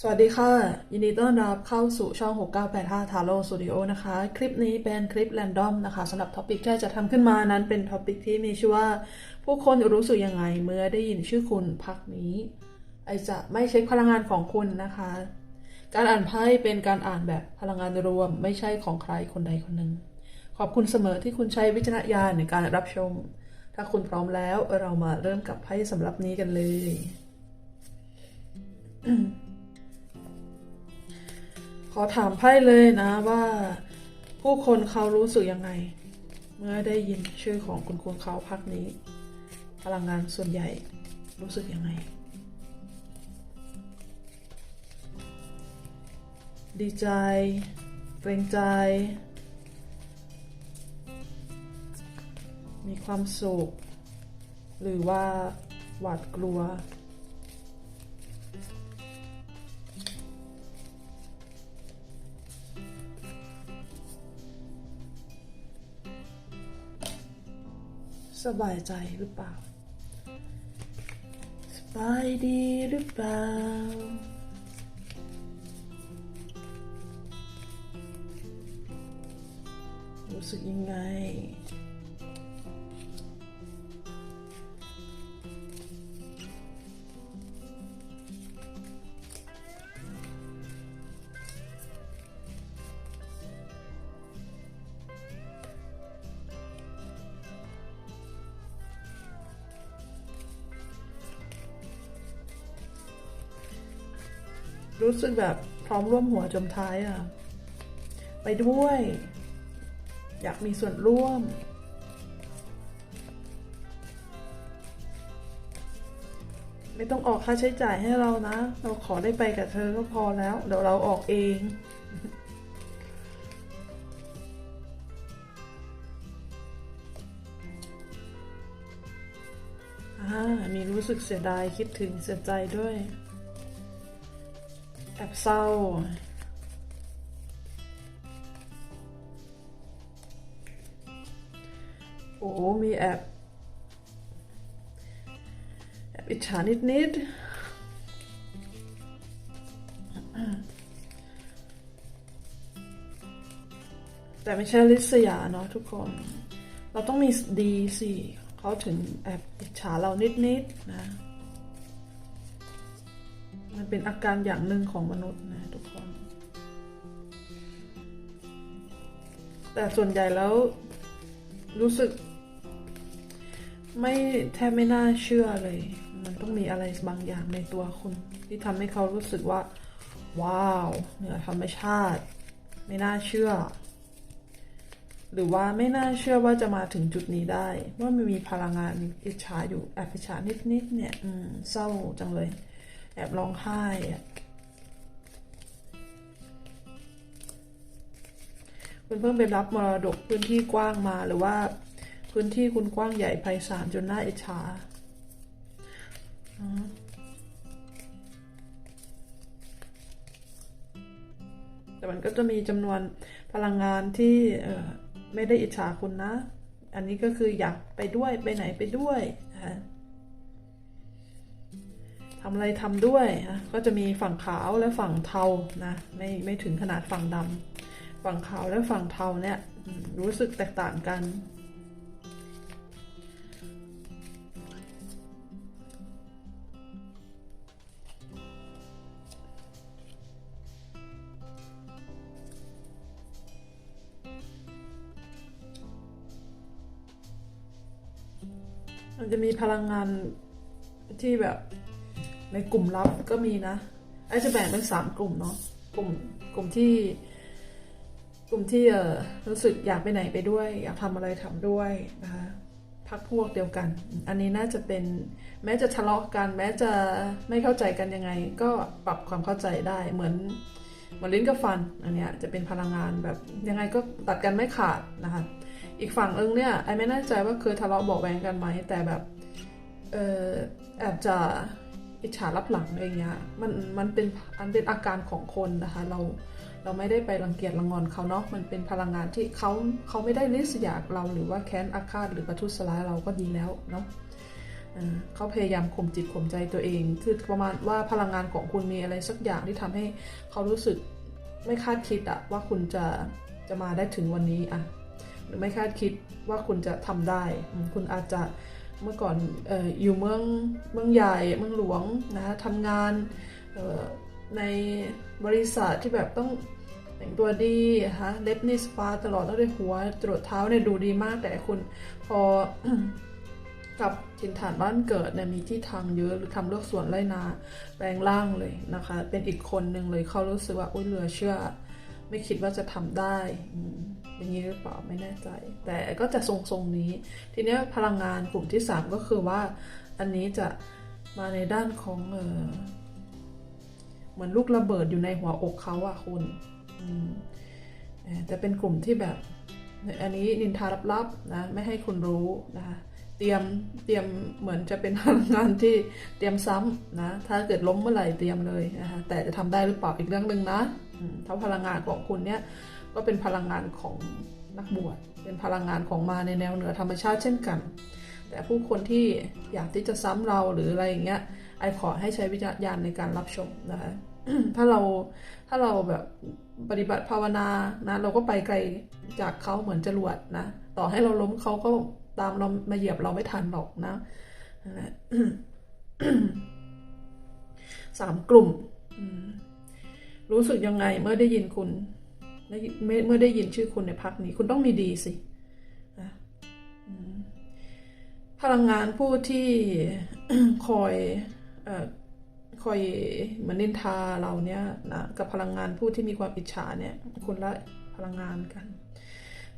สวัสดีค่ะ ยินดีต้อนรับเข้าสู่ช่อง 6985 t a r o Studio นะคะ คลิปนี้เป็นคลิปแรนดอมนะคะสำหรับท็อปิกที่จะทำขึ้นมานั้นเป็นท็อปิกที่มีชื่อว่า ผู้คนรู้สึกยังไงเมื่อได้ยินชื่อคุณพักนี้ ไอจะไม่เช็คพลังงานของคุณนะคะ การอ่านไพ่เป็นการอ่านแบบพลังงานรวม ไม่ใช่ของใครคนใดคนหนึ่ง ขอบคุณเสมอที่คุณใช้วิจารณญาณในการรับชม ถ้าคุณพร้อมแล้วเรามาเริ่มกับไพ่สำหรับนี้กันเลย อถามไพ่เลยนะว่า ผู้คนเขารู้สึกยังไง เมื่อได้ยินชื่อของคุณคุณเขาพักนี้ พลังงานส่วนใหญ่รู้สึกยังไง ดีใจเกรงใจ มีความสุข หรือว่าหวาดกลัว สบายใจหรือเปล่า สบายดีหรือเปล่า รู้สึกยังไง รู้สึกแบบพร้อมร่วมหัวจมท้ายอะ ไปด้วย อยากมีส่วนร่วม ไม่ต้องออกค่าใช้จ่ายให้เรานะ เราขอได้ไปกับเธอก็พอแล้ว เดี๋ยวเราออกเองอ่ามีรู้สึกเสียดายคิดถึงเสียใจด้วย บเศร้า โอ้มีแอบแอบอิจฉานิดๆแต่ไม่ใช่ลิษยาเนาะทุกคน เราต้องมีดีสิเขาถึงแอบอิจฉาเรานิดๆนะ มันเป็นอาการอย่างหนึ่งของมนุษย์นะทุกคน แต่ส่วนใหญ่แล้วรู้สึก ไม่แทบไม่น่าเชื่อเลย มันต้องมีอะไรบางอย่างในตัวคุณ ที่ทำให้เขารู้สึกว่า ว้าวเหนือธรรมชาติ ไม่น่าเชื่อ หรือว่าไม่น่าเชื่อว่าจะมาถึงจุดนี้ได้ ว่ามันมีพลังงานอิจฉาอยู่แอบอิจฉานิดๆเนี่ย อืมเศร้าจังเลย แอบร้องไห้อะคุณเพิ่งไปรับมรดกพื้นที่กว้างมาหรือว่าพื้นที่คุณกว้างใหญ่ไพศาลจนน่าอิจฉาแต่มันก็จะมีจำนวนพลังงานที่ไม่ได้อิจฉาคุณนะ อันนี้ก็คืออยากไปด้วยไปไหนไปด้วยนะคะ ทำอะไรทำด้วยนะก็จะมีฝั่งขาวและฝั่งเทานะไม่ไม่ถึงขนาดฝั่งดำฝั่งขาวและฝั่งเทาเนี่ยรู้สึกแตกต่างกัน มันจะมีพลังงานที่แบบ ในกลุ่มลับก็มีนะไอจะแบ่งเป็นสามกลุ่มเนาะกลุ่มกลุ่มที่ กลุ่มที่เออรู้สึกอยากไปไหนไปด้วย อยากทำอะไรทำด้วยนะคะพักพวกเดียวกัน อันนี้น่าจะเป็นแม้จะทะเลาะกัน แม้จะไม่เข้าใจกันยังไง ก็ปรับความเข้าใจได้เหมือนเหมือนลิ้นกับฟันอันเนี้ยจะเป็นพลังงานแบบยังไงก็ตัดกันไม่ขาดนะคะอีกฝั่งนึงเนี่ยไอไม่แน่ใจว่าเคยทะเลาะเบาะแวงกันไหมแต่แบบเออแอบจะ อิจฉารับหลังอะไรเงี้ยมันมันเป็นอันเป็นอาการของคนนะคะ เราเราไม่ได้ไปรังเกียจรังงอนเขาเนาะมันเป็นพลังงานที่เขาเขาไม่ได้ลิษยาเราหรือว่าแค้นอาฆาตหรือประทุษร้ายเราก็ดีแล้วเนาะเขาพยายามข่มจิตข่มใจตัวเอง คือประมาณว่าพลังงานของคุณมีอะไรสักอย่างที่ทำให้เขารู้สึกไม่คาดคิดอะว่าคุณจะจะมาได้ถึงวันนี้อะหรือไม่คาดคิดว่าคุณจะทำได้ คุณอาจจะ เมื่อก่อนอออยู่เมืองเมืองใหญ่เมืองหลวงนะทำงานในบริษัทที่แบบต้องแต่งตัวดีฮะเล็บนี่สปาตลอดตั้งแต่หัวจรดเท้าเนี่ยดูดีมากแต่คุณพอกับถิ่นฐานบ้านเกิดเนี่ยมีที่ทางเยอะหรือทำเลือกสวนไรนาแปลงร่างเลยนะคะ เป็นอีกคนหนึ่งเลยเขารู้สึกว่าอุ้ยเหลือเชื่อ ไม่คิดว่าจะทำได้ อย่างนี้หรือเปล่าไม่แน่ใจ แต่ก็จะทรงๆนี้ ทีนี้พลังงานกลุ่มที่สามก็คือว่าอันนี้จะมาในด้านของเออเหมือนลูกระเบิดอยู่ในหัวอกเขาอะคุณอืมเอ่อแต่เป็นกลุ่มที่แบบ อันนี้นินทาลับๆนะไม่ให้คุณรู้นะคะเตรียมเตรียมเหมือนจะเป็นพลังงานที่เตรียมซ้ำนะถ้าเกิดล้มเมื่อไหร่เตรียมเลยนะคะแต่จะทำได้หรือเปล่าอีกเรื่องหนึ่งนะถ้าพลังงานของคุณเนี่ย ก็เป็นพลังงานของนักบวชเป็นพลังงานของมาในแนวเหนือธรรมชาติเช่นกัน แต่ผู้คนที่อยากที่จะซ้ำเราหรืออะไรอย่างเงี้ยไอขอให้ใช้วิจารณญาณในการรับชมนะคะถ้าเราถ้าเราแบบปฏิบัติภาวนานะเราก็ไปไกลจากเขาเหมือนจรวดนะต่อให้เราล้มเขาก็ตามเรามาเหยียบเราไม่ทันหรอกนะสามกลุ่ม รู้สึกยังไงเมื่อได้ยินคุณ เมื่อเมื่อได้ยินชื่อคุณในพักนี้ คุณต้องมีดีสิพลังงานผู้ที่คอยอคอยเหมือนนินทาเราเนี่ยนะกับพลังงานผู้ที่มีความอิจฉาเนี่ยคนละพลังงานกัน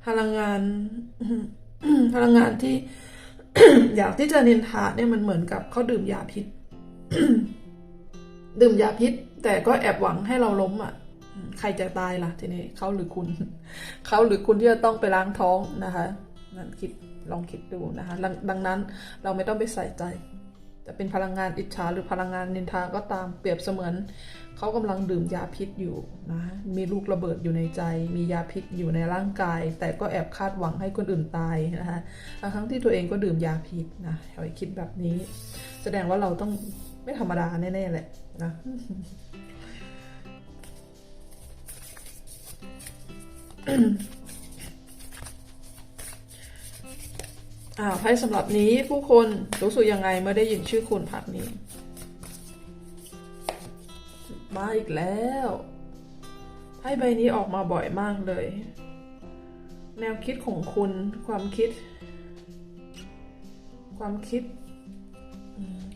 พลังงานพลังงานที่อยากที่จะนินทาเนี่ยมันเหมือนกับเขาดื่มยาพิษ ดื่มยาพิษ แต่ก็แอบหวังให้เราล้มอะ ใครจะตายล่ะทีนี้เขาหรือคุณ เขาหรือคุณที่จะต้องไปล้างท้องนะคะนั่นคิดลองคิดดูนะคะดังดังนั้นเราไม่ต้องไปใส่ใจ จะเป็นพลังงานอิจฉาหรือพลังงานนินทาก็ตามเปรียบเสมือนเขากำลังดื่มยาพิษอยู่นะมีลูกระเบิดอยู่ในใจ มียาพิษอยู่ในร่างกาย แต่ก็แอบคาดหวังให้คนอื่นตายนะคะทั้งที่ตัวเองก็ดื่มยาพิษนะเอาไว้คิดแบบนี้ แสดงว่าเราต้องไม่ธรรมดาแน่ๆแหละนะ อ่าไพ่สำหรับนี้ผู้คนรู้สึกยังไงเมื่อได้ยินชื่อคุณพักนี้ มาอีกแล้วไพ่ใบนี้ออกมาบ่อยมากเลย แนวคิดของคุณความคิด ความคิด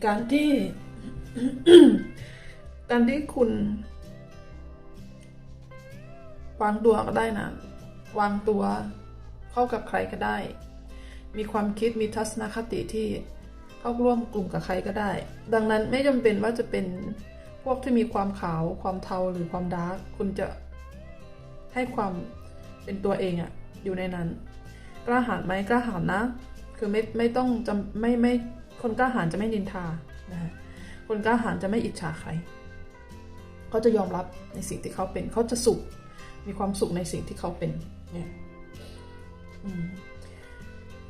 การที่ การที่คุณ วางตัวก็ได้นะ วางตัวเข้ากับใครก็ได้ มีความคิดมีทัศนคติที่เข้าร่วมกลุ่มกับใครก็ได้ ดังนั้นไม่จำเป็นว่าจะเป็นพวกที่มีความขาวความเทาหรือความดาร์กคุณจะให้ความเป็นตัวเองอะอยู่ในนั้น กล้าหาญไหมกล้าหาญนะ คือไม่ไม่ต้องจำไม่ไม่คนกล้าหาญจะไม่นินทานะคนกล้าหาญจะไม่อิจฉาใครเขาจะยอมรับในสิ่งที่เขาเป็นเขาจะสุข มีความสุขในสิ่งที่เขาเป็นเนี่ยอืม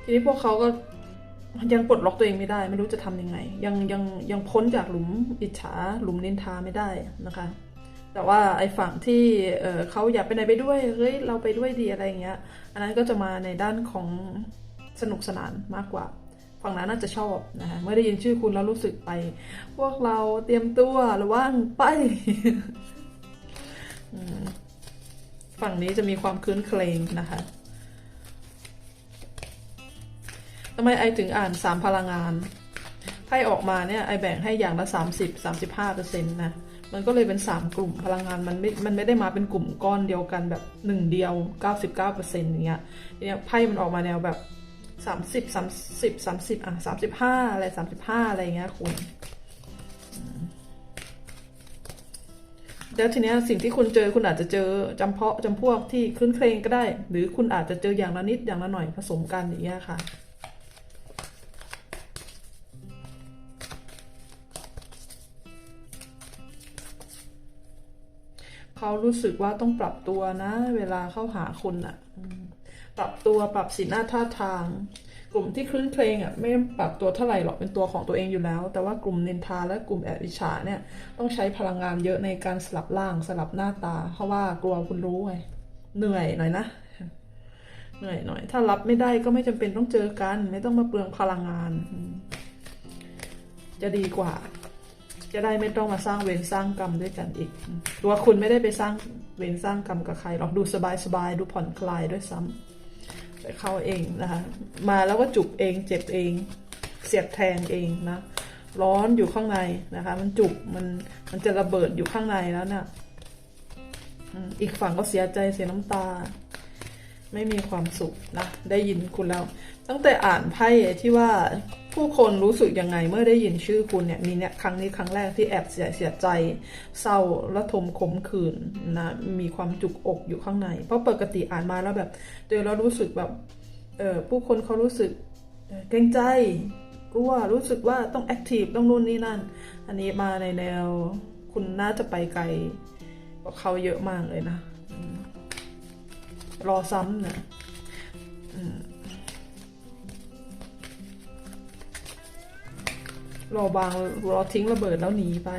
ทีนี้พวกเขาก็ยังปลดล็อกตัวเองไม่ได้ ไม่รู้จะทำยังไง ยังยังยังพ้นจากหลุมอิจฉาหลุมนินทาไม่ได้นะคะ แต่ว่าไอ้ฝั่งที่เออเขาอยากไปไหนไปด้วยเฮ้ยเราไปด้วยดีอะไรอย่างเงี้ย อันนั้นก็จะมาในด้านของสนุกสนานมากกว่า ฝั่งนั้นน่าจะชอบนะคะเมื่อได้ยินชื่อคุณแล้วรู้สึกไป พวกเราเตรียมตัวหรือว่างไปอืม ฝั่งนี้จะมีความคืนเคลงนะคะทำไมไอถึงอ่านสามพลังงานไพ่ออกมาเนี่ยไอแบ่งให้อย่างละสามสิบสามสิบห้าเปอร์เซ็นต์นะมันก็เลยเป็นสามกลุ่มพลังงานมันไม่ มันไม่ได้มาเป็นกลุ่มก้อนเดียวกันแบบหนึ่งเดียวเก้าสิบเก้าเปอร์เซ็นต์อย่างเงี้ยเนี่ยไพ่มันออกมาแนวแบบสามสิบสามสิบสามสิบอะสามสิบห้าอะไรสามสิบห้าอะไรเงี้ยคุณ แล้วทีเนี้ยสิ่งที่คุณเจอคุณอาจจะเจอจำเพาะจำพวกที่คลื้นเครงก็ได้ หรือคุณอาจจะเจออย่างละนิดอย่างละหน่อยผสมกันอย่างเงี้ยค่ะ เขารู้สึกว่าต้องปรับตัวนะ เวลาเข้าหาคุณอะปรับตัวปรับสีหน้าท่าทาง กลุ่มที่คลื่นเครงอะไม่ปรับตัวเท่าไหร่หรอกเป็นตัวของตัวเองอยู่แล้ว แต่ว่ากลุ่มนินทาและกลุ่มแอบอิจฉาเนี่ยต้องใช้พลังงานเยอะในการสลับร่างสลับหน้าตา เพราะว่ากลัวคุณรู้ไงเหนื่อยหน่อยนะเหนื่อยหน่อย ถ้ารับไม่ได้ก็ไม่จำเป็นต้องเจอกัน ไม่ต้องมาเปลืองพลังงาน จะดีกว่า จะได้ไม่ต้องมาสร้างเวรสร้างกรรมด้วยกันอีก ตัวคุณไม่ได้ไปสร้างเวรสร้างกรรมกับใครหรอกดูสบายๆดูผ่อนคลายด้วยซ้ำ แต่เข้าเองนะคะ มาแล้วก็จุกเองเจ็บเอง เสียบแทงเองนะร้อนอยู่ข้างในนะคะ มันจุกมันมันจะระเบิดอยู่ข้างในแล้วเนี่ยอีกฝั่งก็เสียใจเสียน้ำตา ไม่มีความสุขนะ ได้ยินคุณแล้ว ตั้งแต่อ่านไพ่ที่ว่า ผู้คนรู้สึกยังไงเมื่อได้ยินชื่อคุณเนี่ยมีเนี่ยครั้งนี้ครั้งแรกที่แอบเสียเสียใจ เศร้าระทมขมขื่นนะมีความจุกอกอยู่ข้างใน เพราะปกติอ่านมาแล้วแบบเจอแล้วรู้สึกแบบเออผู้คนเขารู้สึกเกรงใจกลัวรู้สึกว่าต้องแอคทีฟต้องนู่นนี่นั่น อันนี้มาในแนวคุณน่าจะไปไกลกว่าเขาเยอะมากเลยนะ รอซ้ำนะ รอบางรอทิ้งระเบิดแล้วหนีไป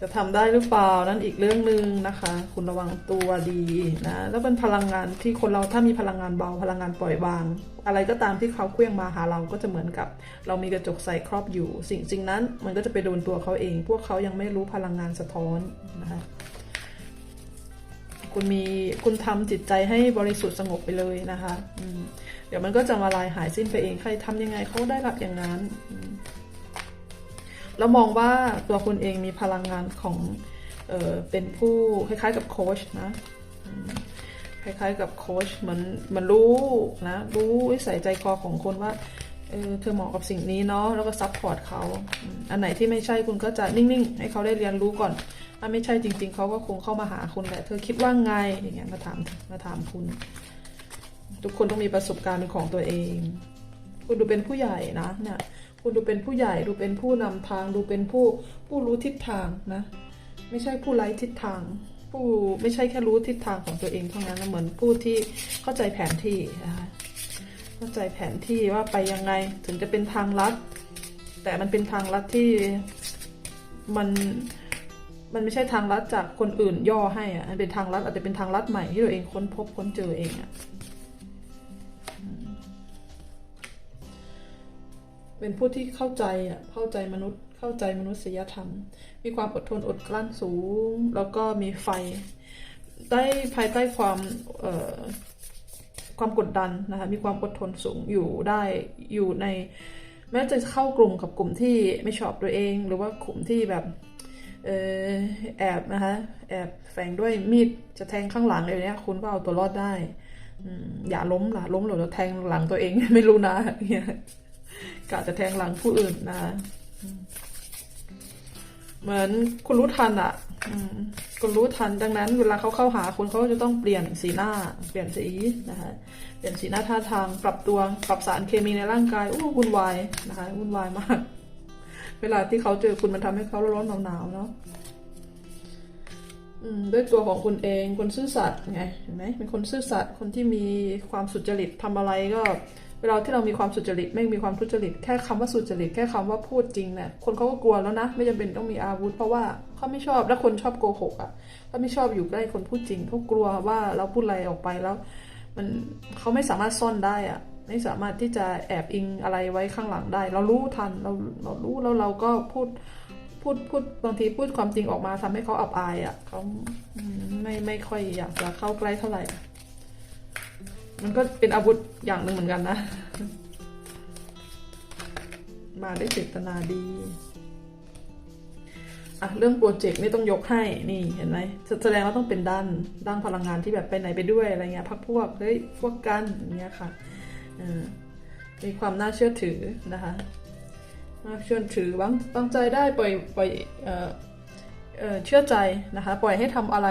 จะทำได้หรือเปล่านั่นอีกเรื่องหนึ่งนะคะ คุณระวังตัวดีนะแล้วเป็นพลังงานที่คนเราถ้ามีพลังงานเบาพลังงานปล่อยวาง อะไรก็ตามที่เขาเคลื่องมาหาเราก็จะเหมือนกับ เรามีกระจกใสครอบอยู่ สิ่งสิ่งนั้นมันก็จะไปโดนตัวเขาเอง พวกเขายังไม่รู้พลังงานสะท้อนนะคะคุณมีคุณทำจิตใจให้บริสุทธิ์สงบไปเลยนะคะอืม เดี๋ยวมันก็จะมาลายหายสิ้นไปเองใครทำยังไงเขาได้รับอย่างนั้นแล้วมองว่าตัวคุณเองมีพลังงานของเออเป็นผู้คล้ายๆกับโค้ชนะคล้ายๆกับโค้ชเหมือนมันรู้นะรู้วิสัยใจคอของคนว่าเออเธอเหมาะกับสิ่งนี้เนาะแล้วก็ซัพพอร์ตเขาอันไหนที่ไม่ใช่คุณก็จะนิ่งๆ ให้เขาได้เรียนรู้ก่อน ถ้าไม่ใช่จริง ๆ เขาก็คงเข้ามาหาคุณแหละ เธอคิดว่าไงอย่างเงี้ยมาถามมาถามคุณ ทุกคนต้องมีประสบการณ์เป็นของตัวเอง คุณดูเป็นผู้ใหญ่นะเนี่ยคุณดูเป็นผู้ใหญ่ดูเป็นผู้นำทางดูเป็นผู้ผู้รู้ทิศทางนะ ไม่ใช่ผู้ไร้ทิศทาง ผู้ไม่ใช่แค่รู้ทิศทางของตัวเองเท่านั้นนะเหมือนผู้ที่เข้าใจแผนที่นะคะเข้าใจแผนที่ว่าไปยังไงถึงจะเป็นทางลัด แต่มันเป็นทางลัดที่มันมันไม่ใช่ทางลัดจากคนอื่นย่อให้อะมันเป็นทางลัดอาจจะเป็นทางลัดใหม่ที่ตัวเองค้นพบค้นเจอเองอะ เป็นผู้ที่เข้าใจอะเข้าใจมนุษย์เข้าใจมนุษยธรรม มีความอดทนอดกลั้นสูง แล้วก็มีไฟ ได้ภายใต้ความเอ่อความกดดันนะคะมีความอดทนสูงอยู่ได้อยู่ในแม้จะเข้ากลุ่มกับกลุ่มที่ไม่ชอบตัวเอง หรือว่ากลุ่มที่แบบเออแอบนะคะแอบแฝงด้วยมีดจะแทงข้างหลังอะไรเนี้ยคุณก็เอาตัวรอดได้อืมอย่าล้มล่ะล้มหรือจะแทงหลังตัวเองไม่รู้นะเนี่ย กะจะแทงหลังผู้อื่นนะอืมเหมือนคุณรู้ทันอะอืมคุณรู้ทันดังนั้น เวลาเขาเข้าหาคุณเขาก็จะต้องเปลี่ยนสีหน้า เปลี่ยนสีนะคะเปลี่ยนสีหน้าท่าทางปรับตัวปรับสารเคมีในร่างกายโอ้วุ่นวายนะคะวุ่นวายมาก เวลาที่เขาเจอคุณมันทำให้เขาร้อนๆหนาวๆเนาะอืมด้วยตัวของคุณเองคนซื่อสัตย์ไงเห็นไหมเป็นคนซื่อสัตย์คนที่มีความสุจริตทำอะไรก็ เวลาที่เรามีความสุจริตไม่มีความทุจริต แค่คำว่าสุจริต แค่คำว่าพูดจริงเนี่ยคนเขาก็กลัวแล้วนะ ไม่จำเป็นต้องมีอาวุธ เพราะว่าเขาไม่ชอบและคนชอบโกหกอะเขาไม่ชอบอยู่ใกล้คนพูดจริงเขากลัวว่าเราพูดอะไรออกไปแล้ว มันเขาไม่สามารถซ่อนได้อะไม่สามารถที่จะแอบอิงอะไรไว้ข้างหลังได้ เรารู้ทันเราเรารู้แล้วเราก็พูดพูดพูดบางทีพูดความจริงออกมาทำให้เขาอับอายอะเขาไม่ไม่ค่อยอยากจะเข้าใกล้เท่าไหร่ มันก็เป็นอาวุธอย่างหนึ่งเหมือนกันนะ มาได้เจตนาดีอะเรื่องโปรเจกต์นี่ต้องยกให้นี่เห็นไหมแสดงว่าต้องเป็นด้านด้านพลังงานที่แบบไปไหนไปด้วยอะไรเงี้ยพักพวกเฮ้ยพวกกันอย่างเงี้ยค่ะมีความน่าเชื่อถือนะคะน่าเชื่อถือวางวางใจได้ปล่อยปล่อยเออเออเชื่อใจนะคะ ปล่อยให้ทำอะไร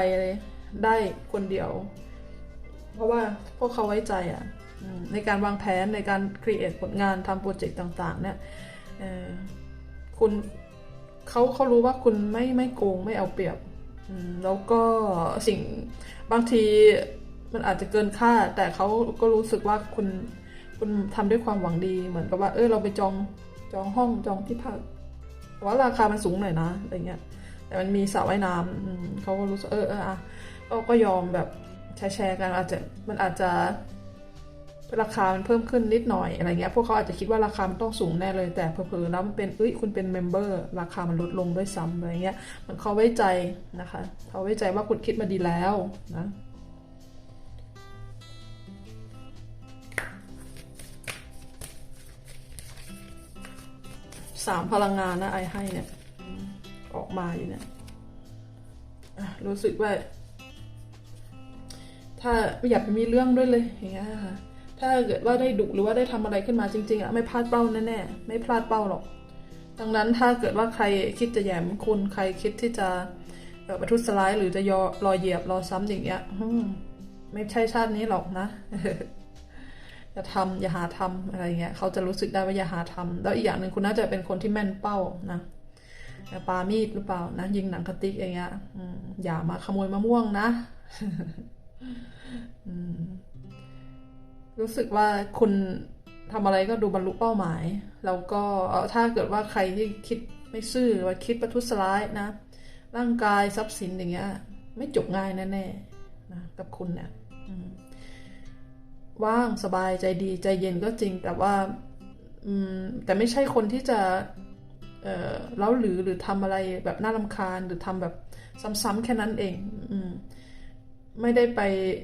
ได้คนเดียว เพราะว่าพวกเขาไว้ใจอะอืมในการวางแผนในการครีเอทผลงานทำโปรเจกต์ต่าง ๆ เนี่ยเอ่อคุณเขาเขารู้ว่าคุณไม่ไม่โกงไม่เอาเปรียบอืมแล้วก็สิ่งบางทีมันอาจจะเกินค่าแต่เขาก็รู้สึกว่าคุณคุณทำด้วยความหวังดีเหมือนกับว่า เออเราไปจองจองห้องจองที่พักแต่ว่าราคามันสูงหน่อยนะอะไรเงี้ยแต่มันมีสระว่ายน้ำอืมเขาก็รู้สึกเออเอออะก็ก็ยอมแบบ แชร์กันอาจจะมันอาจจะราคามันเพิ่มขึ้นนิดหน่อยอะไรเงี้ยพวกเขาอาจจะคิดว่าราคามันต้องสูงแน่เลยแต่เผลอๆแล้วมันเป็นเอ้ยคุณเป็นเมมเบอร์ราคามันลดลงด้วยซ้ำอะไรเงี้ยมันเขาไว้ใจนะคะเขาไว้ใจว่าคุณคิดมาดีแล้วนะสามพลังงานนะไอให้เนี่ยออกมาอยู่เนี่ยรู้สึกว่า ถ้าไม่อยากไปมีเรื่องด้วยเลยอย่างเงี้ยค่ะถ้าเกิดว่าได้ดุหรือว่าได้ทำอะไรขึ้นมาจริงๆอะไม่พลาดเป้าแน่ๆไม่พลาดเป้าหรอก ดังนั้นถ้าเกิดว่าใครคิดจะแหยมคุณใครคิดที่จะเอ่อประทุษร้ายหรือจะยอรอเหยียบรอซ้ำอย่างเงี้ยไม่ใช่ชาตินี้หรอกนะอย่าทำอย่าหาทำอะไรเงี้ยเขาจะรู้สึกได้ว่าอย่าหาทำแล้วอีกอย่างหนึ่งคุณน่าจะเป็นคนที่แม่นเป้านะปามีดหรือเปล่านะยิงหนังกระติกอย่างเงี้ยอย่ามาขโมยมะม่วงนะ รู้สึกว่าคุณทำอะไรก็ดูบรรลุเป้าหมาย แล้วก็ถ้าเกิดว่าใครที่คิดไม่ซื่อหรือว่าคิดประทุษร้ายนะ ร่างกายทรัพย์สินอย่างเงี้ย ไม่จบง่ายแน่ๆนะกับคุณเนี่ยว่างสบายใจดีใจเย็นก็จริง แต่ว่าแต่ไม่ใช่คนที่จะเอ่อเล้าหรือหรือทำอะไรแบบน่ารำคาญหรือทำแบบซ้ำๆแค่นั้นเอง อืม ไม่ได้ไป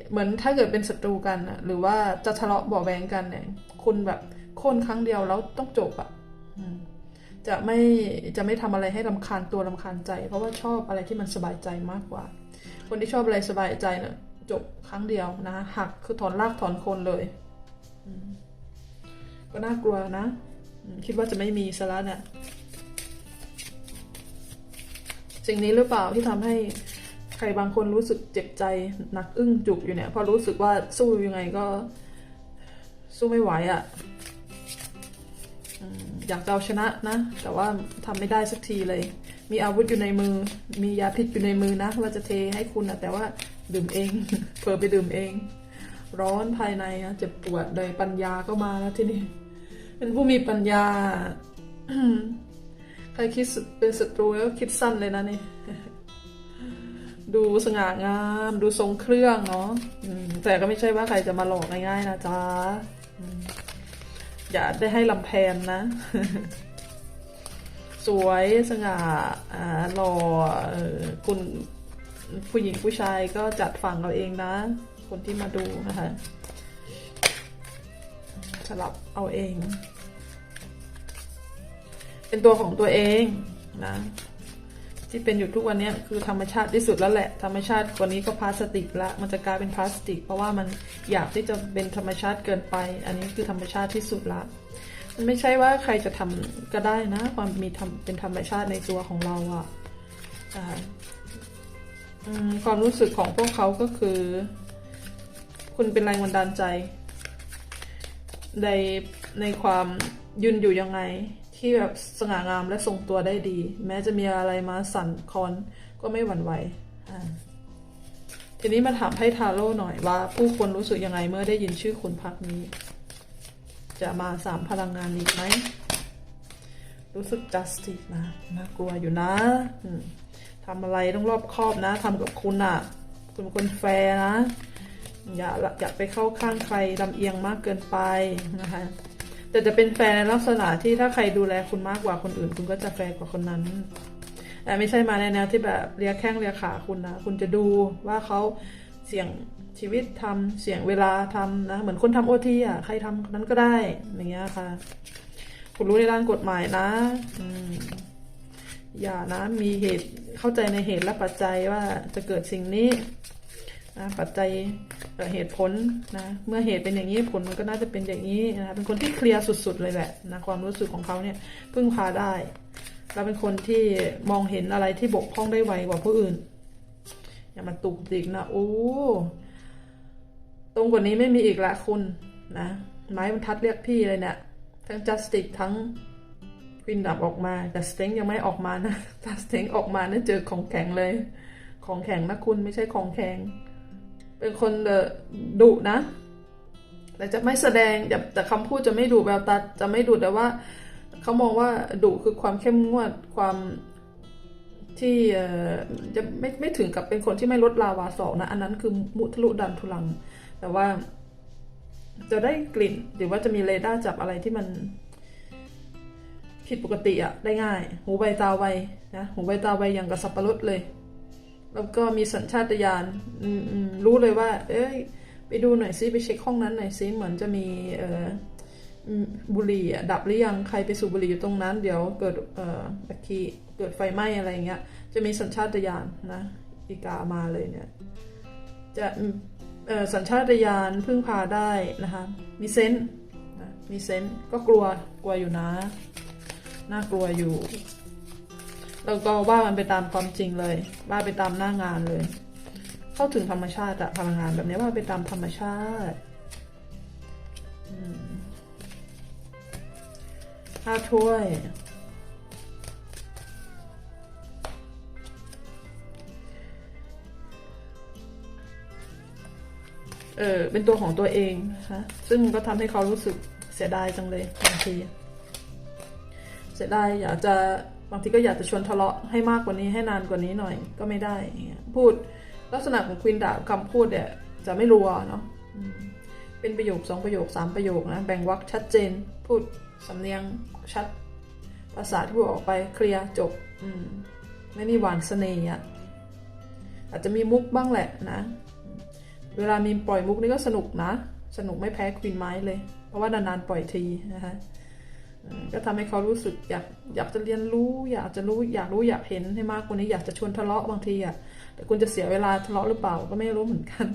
เหมือนถ้าเกิดเป็นศัตรูกันอะหรือว่าจะทะเลาะบาะแวงกันเนี่ย คุณแบบโค่นครั้งเดียวแล้วต้องจบอะจะไม่จะไม่ทำอะไรให้รำคาญตัวรำคาญใจ เพราะว่าชอบอะไรที่มันสบายใจมากกว่า คนที่ชอบอะไรสบายใจเนี่ยจบครั้งเดียวนะหักคือถอนรากถอนโคนเลยก็น่ากลัวนะคิดว่าจะไม่มีซะแล้วเนี่ยสิ่งนี้หรือเปล่าที่ทำให้ ใครบางคนรู้สึกเจ็บใจหนักอึ้งจุกอยู่เนี่ยพราะรู้สึกว่าสู้ยังไงก็ สู้ไม่ไหวอะ่ะอยากจะเอาชนะนะ แต่ว่าทำไม่ได้สักทีเลย มีอาวุธอยู่ในมือ มียาพิษอยู่ในมือนะ ว่าจะเทให้คุณนะแต่ว่าดื่มเองเผลอไปดื่มเอง ร้อนภายในอะเจ็บปวดโดยปัญญาก็มาแล้วที่นี่เป็นผู้มีปัญญาใครคิดเป็นศัตรูแล้วคิดสั้นเลยนะนี่ ดูสง่างาม ดูทรงเครื่องเนาะแต่ก็ไม่ใช่ว่าใครจะมาหลอกง่ายๆนะจ๊ะอย่าได้ให้ลำแพนนะ สวยสง่าอ่าหล่อเออคุณผู้หญิงผู้ชายก็จัดฝั่งเราเองนะ คนที่มาดูนะคะสลับเอาเอง เป็นตัวของตัวเองนะ ที่เป็นอยู่ทุกวันนี้คือธรรมชาติที่สุดแล้วแหละ ธรรมชาติกว่านี้ก็พลาสติกละมันจะกลายเป็นพลาสติก เพราะว่ามันอยากที่จะเป็นธรรมชาติเกินไป อันนี้คือธรรมชาติที่สุดละมันไม่ใช่ว่าใครจะทำก็ได้นะ ความมีธรรมเป็นธรรมชาติในตัวของเราอะอ่าอืมความรู้สึกของพวกเขาก็คือ คุณเป็นแรงบันดาลใจ ในในความยืนอยู่ยังไง ที่แบบสง่างามและทรงตัวได้ดี แม้จะมีอะไรมาสั่นคอนก็ไม่หวั่นไหวทีนี้มาถามให้ทาโร่หน่อยว่า ผู้คนรู้สึกยังไงเมื่อได้ยินชื่อคุณพักนี้ จะมาสามพลังงานอีกไหม รู้สึก justice นะน่ากลัวอยู่นะทำอะไรต้องรอบคอบนะทำกับคุณอะ คุณเป็นคนแฟร์นะอย่าอย่าไปเข้าข้างใครลำเอียงมากเกินไปนะคะ แต่จะเป็นแฟร์ในลักษณะที่ถ้าใครดูแลคุณมากกว่าคนอื่น คุณก็จะแฟร์กว่าคนนั้นแต่ไม่ใช่มาในแนวที่แบบเลียแข้งเลียขาคุณนะ คุณจะดูว่าเขาเสี่ยงชีวิตทำเสี่ยงเวลาทำนะ เหมือนคนทำโอทีอะ ใครทำคนนั้นก็ได้อย่างเงี้ยค่ะ คุณรู้ในด้านกฎหมายนะอืมอย่านะมีเหตุเข้าใจในเหตุและปัจจัยว่าจะเกิดสิ่งนี้ นะปัจจัยเเหตุผลนะเมื่อเหตุเป็นอย่างนี้ผลมันก็น่าจะเป็นอย่างนี้นะเป็นคนที่เคลียร์สุด ๆ เลยแหละนะความรู้สึกของเขาเนี่ยพึ่งพาได้เราเป็นคนที่มองเห็นอะไรที่บกพร่องได้ไวกว่าผู้อื่น อย่ามาตุกติกนะโอ้ตรงกว่านี้ไม่มีอีกละคุณนะไม้บรรทัดเรียกพี่เลยเนี่ยทั้งจัสติกทั้งควินดับออกมาแต่สเต็งยังไม่ออกมานะถ้าสเต็งออกมาเนี่ยเจอของแข็งเลย ของแข็งนะคุณไม่ใช่ของแข็ง เป็นคนดุนะ แต่จะไม่แสดงแต่คำพูดจะไม่ดุแววตาจะไม่ดุแต่ว่าเขามองว่าดุคือความเข้มงวดความที่จะไม่ไม่ถึงกับเป็นคนที่ไม่ลดลาวาสอกนะ อันนั้นคือมุทะลุดันทุลัง แต่ว่าจะได้กลิ่นหรือว่าจะมีเรดาร์จับอะไรที่มันผิดปกติอะได้ง่าย หูใบตาไวนะ หูใบตาไวอย่างกับสับปะรดเลย แล้วก็มีสัญชาตญาณรู้เลยว่า เอ้ย ไปดูหน่อยซิไปเช็คห้องนั้นหน่อยซิเหมือนจะมีเออบุหรี่ดับหรือยังใครไปสูบบุหรี่อยู่ตรงนั้น เดี๋ยวเกิดเอ่อแบคทีเกิดไฟไหม้อะไรเงี้ย จะมีสัญชาตญาณนะอีกามาเลยเนี่ย จะเออสัญชาตญาณพึ่งพาได้นะคะ มีเซนส์มีเซนส์ก็กลัวกลัวอยู่นะ น่ากลัวอยู่ แล้วก็ว่ามันไปตามความจริงเลย ว่าไปตามหน้างานเลย เข้าถึงธรรมชาติอะพลังงานแบบนี้ว่าไปตามธรรมชาติห้าถ้วยเออเป็นตัวของตัวเองนะคะซึ่งก็ทำให้เขารู้สึกเสียดายจังเลยบางที เสียดายอยากจะ บางทีก็อยากจะชวนทะเลาะให้มากกว่านี้ให้นานกว่านี้หน่อยก็ไม่ได้อย่างเงี้ยพูดลักษณะของควินดาบคำพูดเนี่ยจะไม่รัวเนาะอืมเป็นประโยคสองประโยคสามประโยคนะแบ่งวรรคชัดเจน พูดสำเนียงชัด ภาษาที่พูดออกไปเคลียร์จบอืมไม่มีหวานเสน่ห์อะอาจจะมีมุกบ้างแหละนะ เวลามีปล่อยมุกนี่ก็สนุกนะ สนุกไม่แพ้ควีนไม้เลย เพราะว่านานๆปล่อยทีนะคะอืม ก็ทำให้เขารู้สึกอยากอยากจะเรียนรู้ อยากจะรู้อยากรู้อยากเห็นให้มากกว่านี้อยากจะชวนทะเลาะบางทีอะแต่คุณจะเสียเวลาทะเลาะหรือเปล่าก็ไม่รู้เหมือนกัน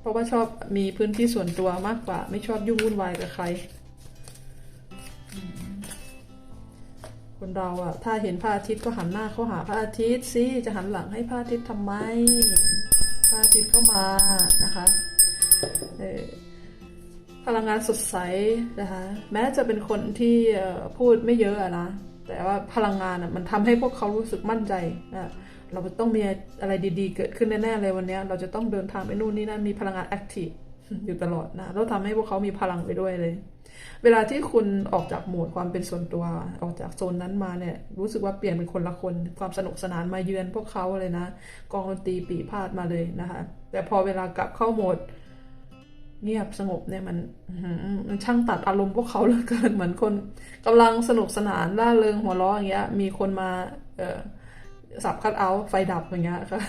เพราะว่าชอบมีพื้นที่ส่วนตัวมากกว่า ไม่ชอบยุ่งวุ่นวายกับใคร คนเราอะ ถ้าเห็นพระอาทิตย์ก็หันหน้าเข้าหาพระอาทิตย์สิจะหันหลังให้พระอาทิตย์ทำไมพระอาทิตย์เข้ามานะคะเออ พลังงานสดใสนะคะแม้จะเป็นคนที่พูดไม่เยอะอะนะแต่ว่าพลังงานมันทำให้พวกเขารู้สึกมั่นใจนะเราต้องมีอะไรดีๆ เกิดขึ้นแน่ๆเลยวันนี้เราจะต้องเดินทางไปนู่นนี่นั่นมีพลังงานแอคทีฟอยู่ตลอดนะแล้วทำให้พวกเขามีพลังไปด้วยเลย เวลาที่คุณออกจากโหมดความเป็นส่วนตัว ออกจากโซนนั้นมาเนี่ย รู้สึกว่าเปลี่ยนเป็นคนละคน ความสนุกสนานมาเยือนพวกเขาเลยนะ กองดนตรีปีพาดมาเลยนะคะ แต่พอเวลากลับเข้าโหมด เงียบสงบเนี่ยมันมันช่างตัดอารมณ์พวกเขาเหลือเกินเหมือนคนกำลังสนุกสนานล่าเริงหัวเราะอย่างเงี้ย มีคนมา เออสับคัดเอาท์ไฟดับอย่างเงี้ยค่ะ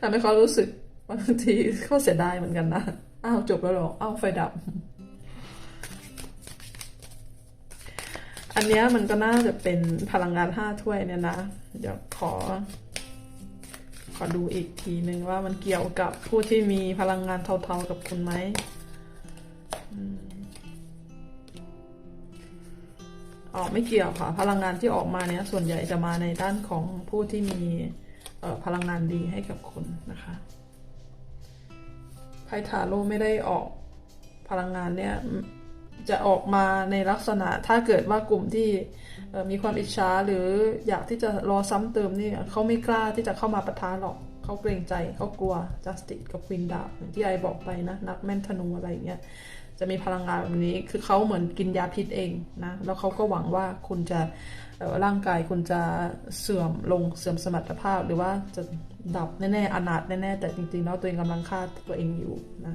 ทำให้เขารู้สึกบางทีเขาเสียดายเหมือนกันนะอ้าวจบแล้วหรออ้าวไฟดับ อันเนี้ยมันก็น่าจะเป็นพลังงานห้าถ้วยเนี่ยนะ เดี๋ยวขอ ขอดูอีกทีหนึ่งว่ามันเกี่ยวกับผู้ที่มีพลังงานเทาๆกับคุณไหมอ๋อไม่เกี่ยวค่ะ พลังงานที่ออกมาเนี้ยส่วนใหญ่จะมาในด้านของผู้ที่มีพลังงานดีให้กับคุณนะคะไพ่ทาโร่ไม่ได้ออกพลังงานเนี้ย จะออกมาในลักษณะถ้าเกิดว่ากลุ่มที่มีความอิจฉาหรืออยากที่จะรอซ้ำเติมนี่เขาไม่กล้าที่จะเข้ามาปะทะหรอกเขาเกรงใจเขากลัว justice กับ queen ดาบอย่างที่ไอบอกไปนะ นักแม่นธนูอะไรอย่างเงี้ยจะมีพลังงานแบบนี้คือเขาเหมือนกินยาพิษเองนะ แล้วเขาก็หวังว่าคุณจะร่างกายคุณจะเสื่อมลงเสื่อมสมรรถภาพ หรือว่าจะดับแน่ๆอนาถแน่ๆแต่จริงๆแล้วตัวเองกำลังฆ่าตัวเองอยู่นะ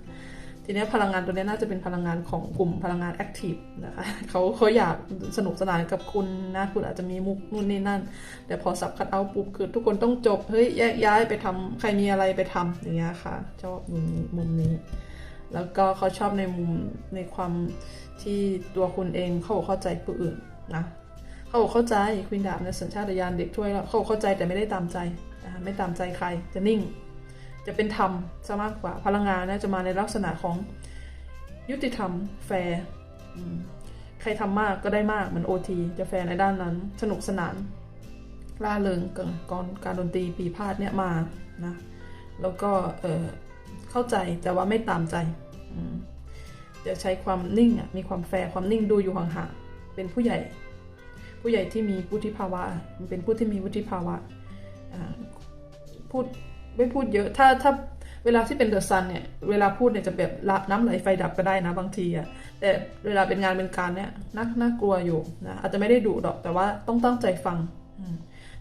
ทีนี้พลังงานตัวนี้น่าจะเป็นพลังงานของกลุ่มพลังงานแอคทีฟนะคะเขาเขาอยากสนุกสนานกับคุณนะคุณอาจจะมีมุกนู่นนี่นั่น แต่พอสับคัดเอาปุ๊บคือทุกคนต้องจบเฮ้ยแยกย้ายไปทำใครมีอะไรไปทำอย่างเงี้ยค่ะชอบมุมนี้มุมนี้ แล้วก็เขาชอบในมุมในความที่ตัวคุณเองเขาเข้าใจผู้อื่นนะเขาเข้าใจควินดาบในสัญชาตญาณเด็กถ้วยแล้วเขาเข้าใจแต่ไม่ได้ตามใจนะไม่ตามใจใครจะนิ่ง จะเป็นธรรมซะมากกว่าพลังงานนะจะมาในลักษณะของยุติธรรมแฟร์ใครทำมากก็ได้มากเหมือนโอทีจะแฟร์ในด้านนั้น สนุกสนานล่าเริงกับกรการดนตรีปีพาดเนี่ยมานะแล้วก็เออเข้าใจแต่ว่าไม่ตามใจ จะใช้ความนิ่งอะมีความแฟร์ความนิ่งดูอยู่ห่างๆเป็นผู้ใหญ่ ผู้ใหญ่ที่มีวุฒิภาวะเป็นผู้ที่มีวุฒิภาวะพูด ไม่พูดเยอะ ถ้าถ้าเวลาที่เป็นเดอะซันเนี่ย เวลาพูดเนี่ยจะแบบละน้ำไหลไฟดับก็ได้นะบางทีอะแต่เวลาเป็นงานเป็นการเนี่ยน่าน่ากลัวอยู่นะอาจจะไม่ได้ดุหรอกแต่ว่าต้องตั้งใจฟัง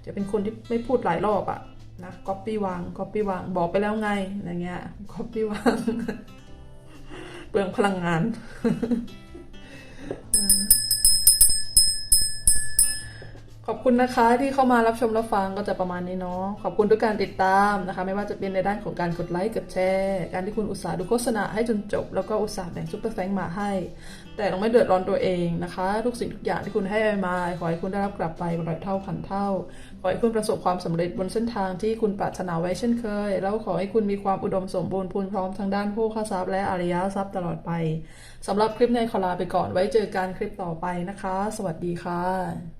จะเป็นคนที่ไม่พูดหลายรอบอะนะก๊อปปี้วางก๊อปปี้วางบอกไปแล้วไงอะไรเงี้ยก๊อปปี้วางเปลืองพลังงาน ขอบคุณนะคะที่เข้ามารับชมรับฟังก็จะประมาณนี้เนาะขอบคุณทุกการติดตามนะคะ ไม่ว่าจะเป็นในด้านของการกดไลค์กดแชร์การที่คุณอุตส่าห์ดูโฆษณาให้จนจบ แล้วก็อุตส่าห์แบ่งซุปเปอร์แฟงมาให้ แต่ต้องไม่เดือดร้อนตัวเองนะคะ ทุกสิ่งทุกอย่างที่คุณให้มาขอให้คุณได้รับกลับไปร้อยเท่าพันเท่า ขอให้คุณประสบความสำเร็จบนเส้นทางที่คุณปรารถนาไว้เช่นเคย แล้วขอให้คุณมีความอุดมสมบูรณ์พูนพร้อมทางด้านผู้ค้าทรัพย์และอริยทรัพย์ตลอดไปสำหรับคลิปในขอลาไปก่อนไว้เจอกันคลิปต่อไปนะคะ สวัสดีค่ะ